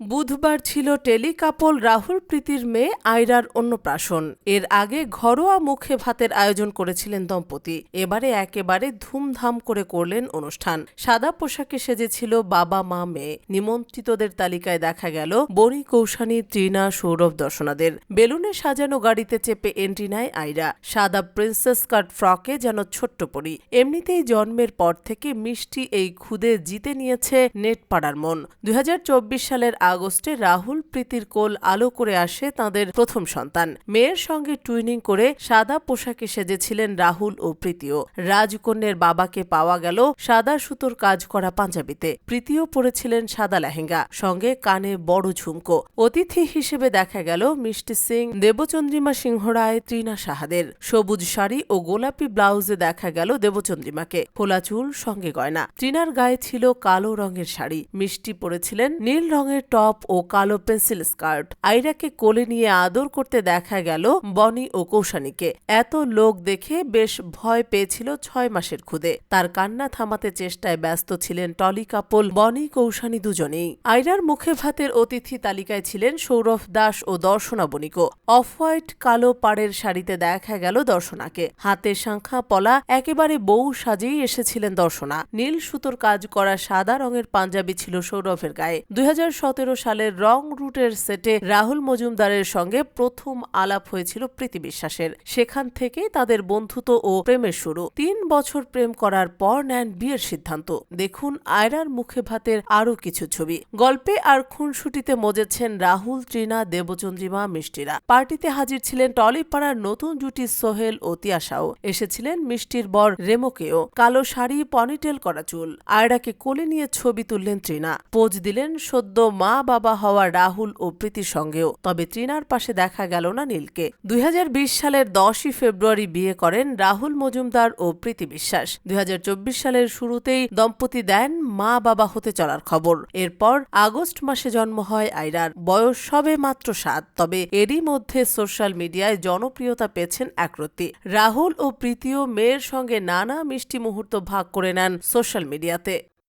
বুধবার ছিল টেলিকাপল রাহুল প্রীতির মেয়ে আয়রার অন্নপ্রাশন। এর আগে ঘরোয়া মুখে ভাতের আয়োজন করেছিলেন দম্পতি। এবারে একেবারে ধুমধাম করে করলেন অনুষ্ঠান। সাদা পোশাকে সেজেছিল বাবা মা মেয়ে। নিমন্ত্রিতদের তালিকায় দেখা গেল বনি কৌশানী, ত্রিনা, সৌরভ দর্শনাদের। বেলুনে সাজানো গাড়িতে চেপে এন্ট্রি নেয় আয়রা। সাদা প্রিন্সেস কাট ফ্রকে যেন ছোট্ট পরি। এমনিতেই জন্মের পর থেকে মিষ্টি এই খুদে জিতে নিয়েছে নেট পাড়ার মন। দুই হাজার চব্বিশ সালের আগস্টে রাহুল, প্রীতির কোল আলো করে আসে তাদের প্রথম সন্তান। মেয়ের সঙ্গে টুইনিং করে সাদা পোশাকে সেজেছিলেন রাহুল ও প্রীতিও। রাজকন্যের বাবাকে পাওয়া গেল সাদা সুতোর কাজ করা পাঞ্জাবিতে। প্রীতিও পরেছিলেন সাদা লেহেঙ্গা, সঙ্গে কানে বড় ঝুমকো। অতিথি হিসেবে দেখা গেল মিষ্টি সিং, দেবচন্দ্রিমা সিংহ রায় ত্রিনা সাহাদের। সবুজ শাড়ি ও গোলাপি ব্লাউজে দেখা গেল দেবচন্দ্রিমাকে। খোলা চুল, সঙ্গে গয়না। ত্রিনার গায়ে ছিল কালো রঙের শাড়ি। মিষ্টি পরেছিলেন নীল রঙের টপ ও কালো পেন্সিল স্কার্ট। আইরাকে কোলে নিয়ে আদর করতে দেখা গেল বনি ও কৌশানীকে। এত লোক দেখে বেশ ভয় পেয়েছিল ছয় মাসের খুদে। তার কান্না থামাতে চেষ্টায় ব্যস্ত ছিলেন টলি কাপল, বনি, কৌশানী দুজনেই। আইরার মুখে ভাতের অতিথি তালিকায় ছিলেন সৌরভ দাস ও দর্শনা বণিকও। অফ হোয়াইট কালো পাড়ের শাড়িতে দেখা গেল দর্শনাকে। হাতে শাঁখা, পলা, একেবারে বউ সাজেই এসেছিলেন দর্শনা। নীল সুতোর কাজ করা সাদা রঙের পাঞ্জাবি ছিল সৌরভের গায়ে। দুই হাজার সতেরো সালের রং রুটের সেটে রাহুল মজুমদারের সঙ্গে প্রথম আলাপ হয়েছিল প্রীতি বিশ্বাসের। সেখান থেকেই তাদের বন্ধুত্ব ও প্রেমের শুরু। তিন বছর প্রেম করার পর নেন বিয়ের সিদ্ধান্ত। দেখুন আয়রার মুখে ভাতের আরও কিছু ছবি। গল্পে আর খুনসুটিতে মজেছেন রাহুল, ত্রিনা, দেবচন্দ্রিমা, মিষ্টিরা। পার্টিতে হাজির ছিলেন টলিপাড়ার নতুন জুটি সোহেল ও তিয়াশাও এসেছিলেন মিষ্টির বর রেমোকেও। কালো শাড়ি, পনিটেল করা চুল। আয়রাকে কোলে নিয়ে ছবি তুললেন ত্রিনা। পোজ দিলেন সদ্য মা বাবা হওয়া রাহুল ও প্রীতির সঙ্গেও, তবে ত্রিনার পাশে দেখা গেল না নীলকে। দুই হাজার বিশ সালের দশই ফেব্রুয়ারি বিয়ে করেন রাহুল মজুমদার ও প্রীতি বিশ্বাস। দুই হাজার চব্বিশ সালের শুরুতেই দম্পতি দেন মা বাবা হতে চলার খবর। এরপর আগস্ট মাসে জন্ম হয় আয়রার। বয়স সবে মাত্র সাত, তবে এরই মধ্যে সোশ্যাল মিডিয়ায় জনপ্রিয়তা পেয়েছেন একরত্তি। রাহুল ও প্রীতিও মেয়ের সঙ্গে নানা মিষ্টি মুহূর্ত ভাগ করে নেন সোশ্যাল মিডিয়াতে।